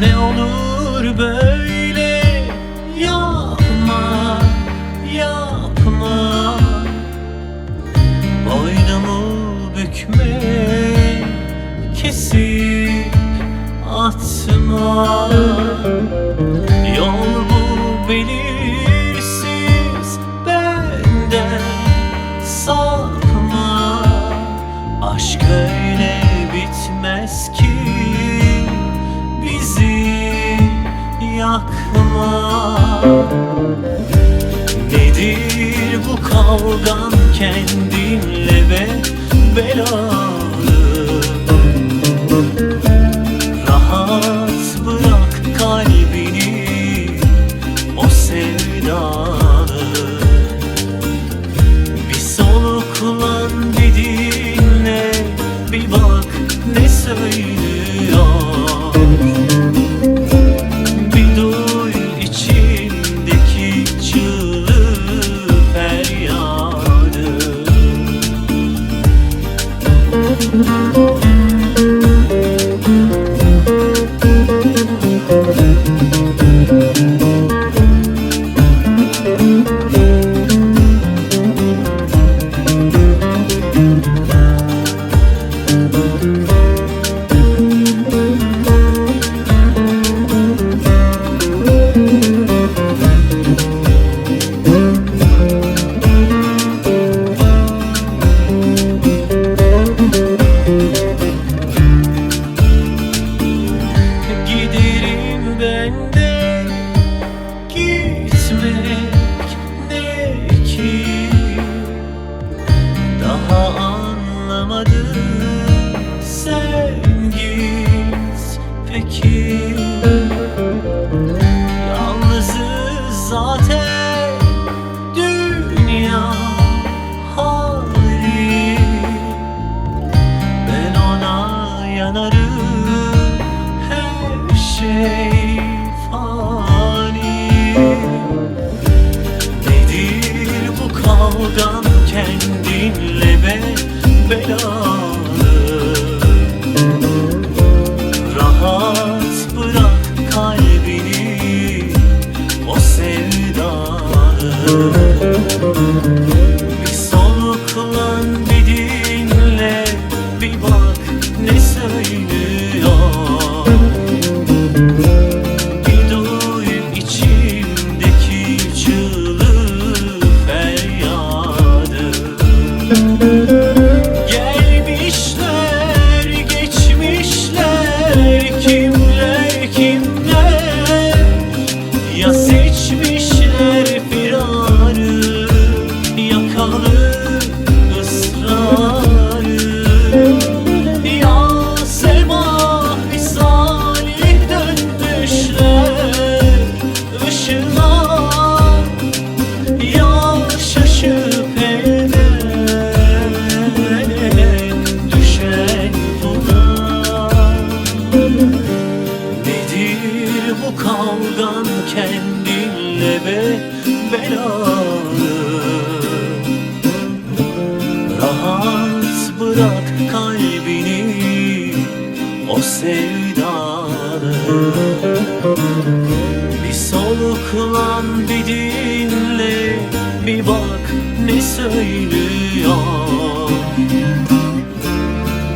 Ne olur böyle Aşk öyle bitmez ki bizi yakma. Nedir bu kavgan kendinle ve Daha anlamadım. Sen git peki. Yalnızız zaten. Dünya hali. Ben ona yanarım. Her şey fani. Nedir bu kavgan kendinle be belalı bu kavgan kendinle be belalı. Rahat bırak kalbini o sevdalı. Bir soluklan bir dinle bir bak ne söylüyor.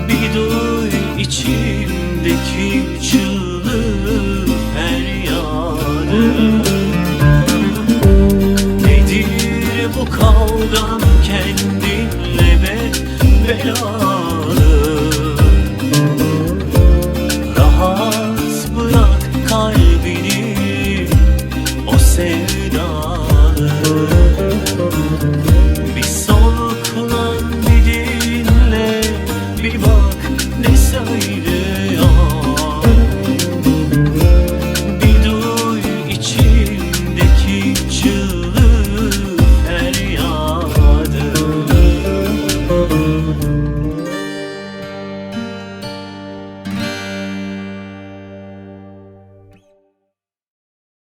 Bir duy içimdeki çığlığı Nedir bu kavgan kendinle be? Belalı